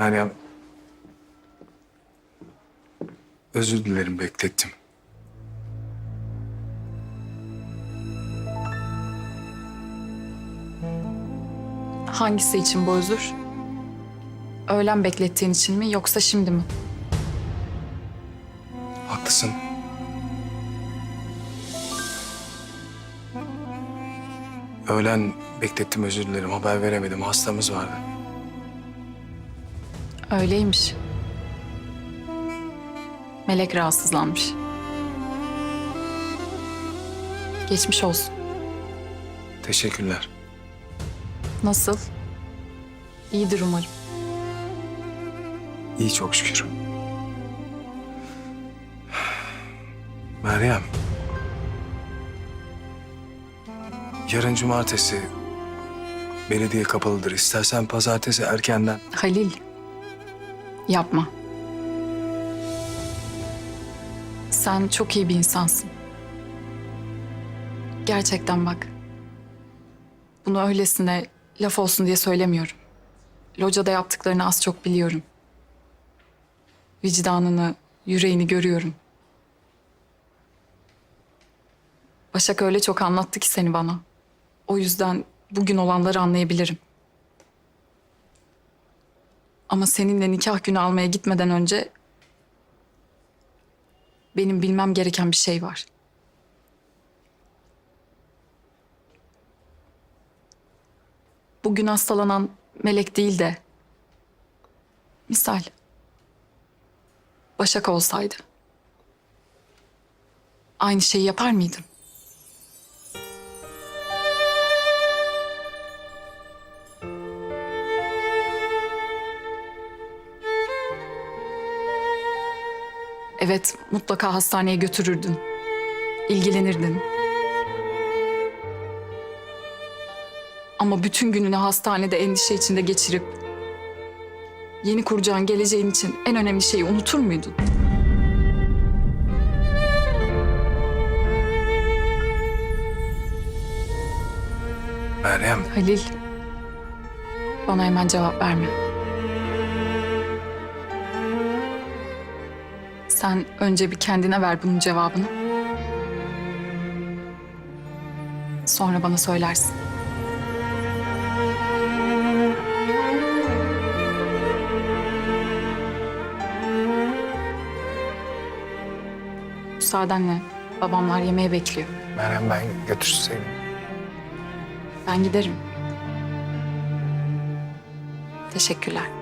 Meryem. Özür dilerim beklettim. Hangisi için bu özür? Öğlen beklettiğin için mi yoksa şimdi mi? Haklısın. Öğlen beklettim özür dilerim. Haber veremedim. Hastamız vardı. Öyleymiş. Melek rahatsızlanmış. Geçmiş olsun. Teşekkürler. Nasıl? İyidir umarım. İyi çok şükür. Meryem. Yarın cumartesi belediye kapalıdır. İstersen pazartesi erkenden. Halil. Yapma. Sen çok iyi bir insansın. Gerçekten bak. Bunu öylesine laf olsun diye söylemiyorum. Locada yaptıklarını az çok biliyorum. Vicdanını, yüreğini görüyorum. Başak öyle çok anlattı ki seni bana. O yüzden bugün olanları anlayabilirim. Ama seninle nikah günü almaya gitmeden önce benim bilmem gereken bir şey var. Bugün hastalanan melek değil de misal Başak olsaydı aynı şeyi yapar mıydın? Evet, mutlaka hastaneye götürürdün. İlgilenirdin. Ama bütün gününü hastanede endişe içinde geçirip yeni kuracağın geleceğin için en önemli şeyi unutur muydun? Meryem. Halil, bana hemen cevap verme. Sen önce bir kendine ver bunun cevabını. Sonra bana söylersin. Müsaadenle babamlar yemeğe bekliyor. Meryem ben götürseydim. Ben giderim. Teşekkürler.